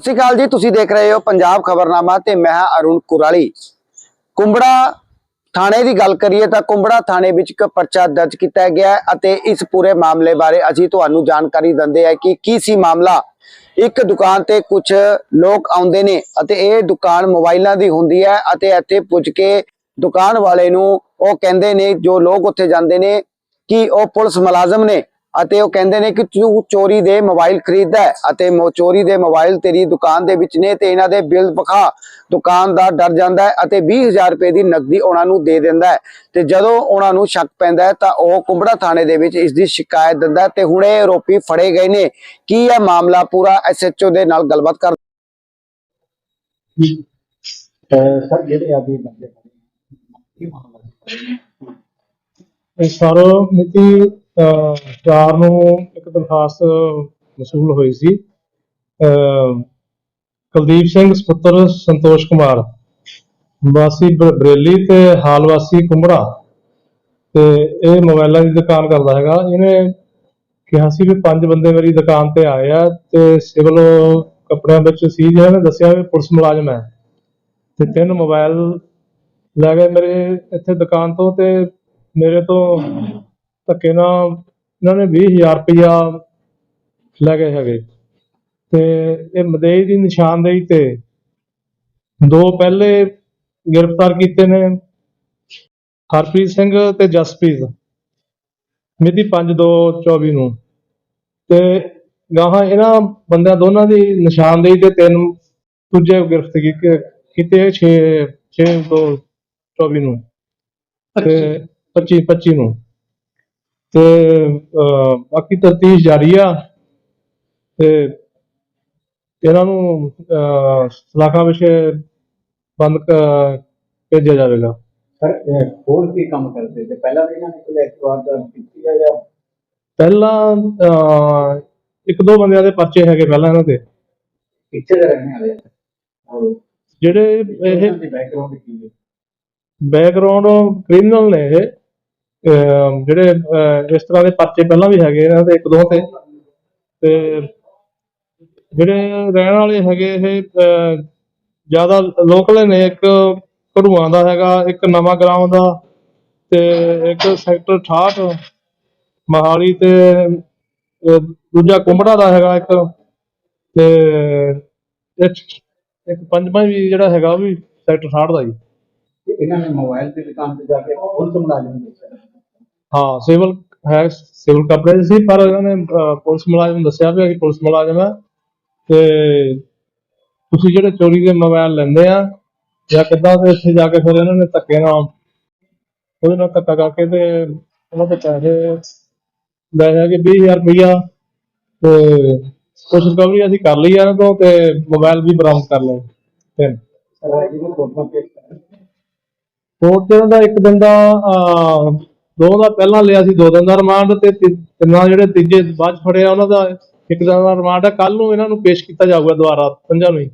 ਸ਼੍ਰੀ ਅਕਾਲ ਜੀ, ਤੁਸੀਂ ਦੇਖ ਰਹੇ ਹੋ ਪੰਜਾਬ ਖਬਰਨਾਮਾ ਤੇ ਮੈਂ ਹਾਂ ਅਰੁਣ ਕੁਰਾਲੀ। ਕੁੰਬੜਾ ਥਾਣੇ ਦੀ ਗੱਲ ਕਰੀਏ ਤਾਂ ਕੁੰਬੜਾ ਥਾਣੇ ਵਿੱਚ ਇੱਕ ਪਰਚਾ ਦਰਜ ਕੀਤਾ ਗਿਆ ਅਤੇ ਇਸ ਪੂਰੇ ਮਾਮਲੇ ਬਾਰੇ ਅਸੀਂ ਤੁਹਾਨੂੰ ਜਾਣਕਾਰੀ ਦਿੰਦੇ ਹਾਂ ਕਿ ਕੀ ਸੀ ਮਾਮਲਾ। ਇੱਕ ਦੁਕਾਨ ਤੇ ਕੁਝ ਲੋਕ ਆਉਂਦੇ ਨੇ ਅਤੇ ਇਹ ਦੁਕਾਨ ਮੋਬਾਈਲਾਂ ਦੀ ਹੁੰਦੀ ਹੈ ਅਤੇ ਇੱਥੇ ਪੁੱਜ ਕੇ ਦੁਕਾਨ ਵਾਲੇ ਨੂੰ ਉਹ ਕਹਿੰਦੇ ਨੇ, ਜੋ ਲੋਕ ਉੱਥੇ ਜਾਂਦੇ ਨੇ, ਕਿ ਉਹ ਪੁਲਿਸ ਮੁਲਾਜ਼ਮ ਨੇ। ਅਤੇ ਉਹ ਕਹਿੰਦੇ ਨੇ ਕਿ ਤੂੰ ਚੋਰੀ ਦੇ ਮੋਬਾਈਲ ਖਰੀਦਦਾ ਹੈ ਅਤੇ ਚੋਰੀ ਦੇ ਮੋਬਾਈਲ ਤੇਰੀ ਦੁਕਾਨ ਦੇ ਵਿੱਚ ਨੇ ਤੇ ਇਹਨਾਂ ਦੇ ਬਿੱਲ ਵਿਖਾ। ਦੁਕਾਨਦਾਰ ਡਰ ਜਾਂਦਾ ਹੈ ਅਤੇ 20000 ਰੁਪਏ ਦੀ ਨਕਦੀ ਉਹਨਾਂ ਨੂੰ ਦੇ ਦਿੰਦਾ ਹੈ। ਤੇ ਜਦੋਂ ਉਹਨਾਂ ਨੂੰ ਸ਼ੱਕ ਪੈਂਦਾ ਹੈ ਤਾਂ ਉਹ ਕੁੰਬੜਾ ਥਾਣੇ ਦੇ ਵਿੱਚ ਇਸ ਦੀ ਸ਼ਿਕਾਇਤ ਦਿੰਦਾ ਤੇ ਹੁਣ ਆਰੋਪੀ ਫੜੇ ਗਏ ਨੇ। ਕੀ ਇਹ ਮਾਮਲਾ ਪੂਰਾ ਐਸਐਚਓ ਦੇ ਨਾਲ ਗੱਲਬਾਤ ਕਰ ਸਰ, ਜਿਹੜੇ ਆਦਮੀ ਬੰਦੇ ਫੜੇ ਮਾਮਲਾ ਇਹ ਸਰ ਮਿਤੀ 4 ਨੂੰ ਇੱਕ ਦਰਖਾਸਤ ਮਸੂਲ ਹੋਈ ਸੀ। ਕੁਲਦੀਪ ਸਿੰਘ ਸਪੁੱਤਰ, ਸੰਤੋਸ਼ ਕੁਮਾਰ, ਵਾਸੀ ਬਰੇਲੀ ਤੇ ਹਾਲ ਵਾਸੀ ਕੁੰਬੜਾ। ਤੇ ਇਹ ਮੋਬਾਈਲਾਂ ਦੀ ਦੁਕਾਨ ਕਰਦਾ ਹੈਗਾ। ਇਹਨੇ ਕਿਹਾ ਸੀ ਵੀ ਪੰਜ ਬੰਦੇ ਮੇਰੀ ਦੁਕਾਨ ਤੇ ਆਏ ਆ ਤੇ ਸਿਵਲ ਕੱਪੜਿਆਂ ਵਿੱਚ ਸੀ ਜਿਹਨਾਂ ਨੇ ਦੱਸਿਆ ਵੀ ਪੁਲਿਸ ਮੁਲਾਜ਼ਮ ਹੈ। ਤੇ ਤਿੰਨ ਮੋਬਾਈਲ ਲੈ ਗਏ ਮੇਰੇ ਇੱਥੇ ਦੁਕਾਨ ਤੋਂ ਤੇ ਮੇਰੇ ਤੋਂ ਧੱਕੇ ਨਾਲ ਇਹਨਾਂ ਨੇ 20000 ਰੁਪਇਆ ਲੈ ਗਏ ਹੈਗੇ। ਤੇ ਇਹ ਮਦਈ ਦੀ ਨਿਸ਼ਾਨਦੇਹੀ ਤੇ ਦੋ ਪਹਿਲੇ ਗ੍ਰਿਫਤਾਰ ਕੀਤੇ ਨੇ ਹਰਪ੍ਰੀਤ ਸਿੰਘ ਤੇ ਜਸਪ੍ਰੀਤ ਮਿਤੀ 5/2/24 ਨੂੰ। ਤੇ ਗਾਹਾਂ ਇਹਨਾਂ ਬੰਦਿਆਂ ਦੋਨਾਂ ਦੀ ਨਿਸ਼ਾਨਦੇਹੀ ਤੇ ਤਿੰਨ ਦੂਜੇ ਗ੍ਰਿਫਤ ਕੀਤੇ 6 6/2/24 ਨੂੰ। ਤੇ 25 25 ਨੂੰ। ਤੇ ਬਾਕੀ ਤਫਤੀਸ਼ ਜਾਰੀ ਆ ਤੇ ਇਹਨਾਂ ਨੂੰ ਸਲਾਖਾਂ ਵਿੱਚ ਬੰਦ ਭੇਜਿਆ ਜਾਵੇਗਾ। ਸਰ ਹੋਰ ਕੀ ਕੰਮ ਕਰਦੇ? ਤੇ ਪਹਿਲਾਂ ਵੀ ਇਹਨਾਂ ਨੇ ਕੋਈ ਐਤਵਾਰ ਦਾ ਕੀਤੀ ਹੈ ਜਾਂ? ਪਹਿਲਾਂ ਅਹ, ਇੱਕ ਦੋ ਬੰਦਿਆਂ ਦੇ ਪਰਚੇ ਹੈਗੇ ਪਹਿਲਾਂ ਇਹਨਾਂ ਦੇ। ਪਿੱਛੇ ਦੇ ਰਹਿਣੇ ਵਾਲੇ ਆ? ਔਰ ਜਿਹੜੇ ਇਹ ਬੈਕਗ੍ਰਾਉਂਡ ਕੀ ਹੈ? ਬੈਕਗ੍ਰਾਉਂਡ ਕ੍ਰਿਮੀਨਲ ਨੇ ਇਹ। ਜਿਹੜੇ ਇਸ ਤਰ੍ਹਾਂ ਦੇ ਪਰਚੇ ਪਹਿਲਾਂ ਵੀ ਹੈਗੇ ਇਹਨਾਂ ਦੇ ਇੱਕ ਦੋ ਤੇ। ਤੇ ਜਿਹੜੇ ਰਹਿਣ ਵਾਲੇ ਹੈਗੇ ਇਹ ਜ਼ਿਆਦਾ ਲੋਕਲ ਨੇ, ਇੱਕ ਘੜੂਆਂ ਦਾ ਹੈਗਾ, ਇੱਕ ਨਵਾਂ ਗਰਾਉਂ ਦਾ ਤੇ ਇੱਕ ਸੈਕਟਰ 68 ਮਹਾਲੀ ਤੇ ਦੂਜਾ ਕੁੰਬੜਾ ਦਾ ਹੈਗਾ ਇੱਕ। ਤੇ ਇੱਕ ਇੱਕ ਪੰਜਵਾਂ ਵੀ ਜਿਹੜਾ ਹੈਗਾ ਉਹ ਵੀ ਸੈਕਟਰ 68 ਦਾ ਜੀ। ਇਹਨਾਂ ਨੇ ਮੋਬਾਈਲ ਦੀ ਦੁਕਾਨ ਤੇ ਜਾ ਕੇ ਪੁਲਿਸ ਮੁਲਾਜ਼ਮ ਨੂੰ ਦੱਸਿਆ। ਹਾਂ ਸਿਵਲ ਹੈ ਸਿਵਲ ਕਪੜੇ ਸੀ ਪਰ ਇਹਨਾਂ ਨੇ ਅਹ, ਪੁਲਿਸ ਮੁਲਾਜ਼ਮ ਦੱਸਿਆ ਵੀ ਅਸੀਂ ਪੁਲਿਸ ਮੁਲਾਜ਼ਮ ਹੈ ਤੇ ਤੁਸੀਂ ਜਿਹੜੇ ਚੋਰੀ ਦੇ ਮੋਬਾਈਲ ਲੈਂਦੇ ਆ ਜਾਂ ਕਿੱਦਾਂ ਤੇ ਇੱਥੇ ਜਾ ਕੇ ਫਿਰ ਇਹਨਾਂ ਨੇ ਧੱਕੇ ਨਾਲ ਉਹਦੇ ਨਾਲ ਧੱਕਾ ਕਰਕੇ ਤੇ ਉਹਨਾਂ ਦੇ ਪੈਸੇ ਲੈ ਜਾ ਕੇ 20000 ਰੁਪਇਆ ਤੇ ਕੁਛ ਰਿਕਵਰੀ ਅਸੀਂ ਕਰ ਲਈ ਆ ਇਹਨਾਂ ਤੋਂ ਤੇ ਮੋਬਾਈਲ ਵੀ ਬਰਾਮਦ ਕਰ ਲਏ। ਤਿੰਨ ਸਰ ਇਹ ਜਿਹਨੂੰ ਕੋਰਟ ਵਿੱਚ ਪਹੁੰਚਣ ਦਾ ਇੱਕ ਦਿਨ ਦਾ ਦੋ ਦਾ ਪਹਿਲਾਂ ਲਿਆ ਸੀ, ਦੋ ਦਿਨ ਦਾ ਰਿਮਾਂਡ ਤੇ ਤਿੰਨਾਂ ਜਿਹੜੇ ਤੀਜੇ ਬਾਅਦ ਫੜਿਆ ਉਹਨਾਂ ਦਾ, ਇੱਕ ਦਿਨ ਦਾ ਰਿਮਾਂਡ ਹੈ ਕੱਲ ਨੂੰ ਇਹਨਾਂ ਨੂੰ ਪੇਸ਼ ਕੀਤਾ ਜਾਊਗਾ ਦੁਬਾਰਾ, ਪੰਜਾਂ ਨੂੰ ਹੀ।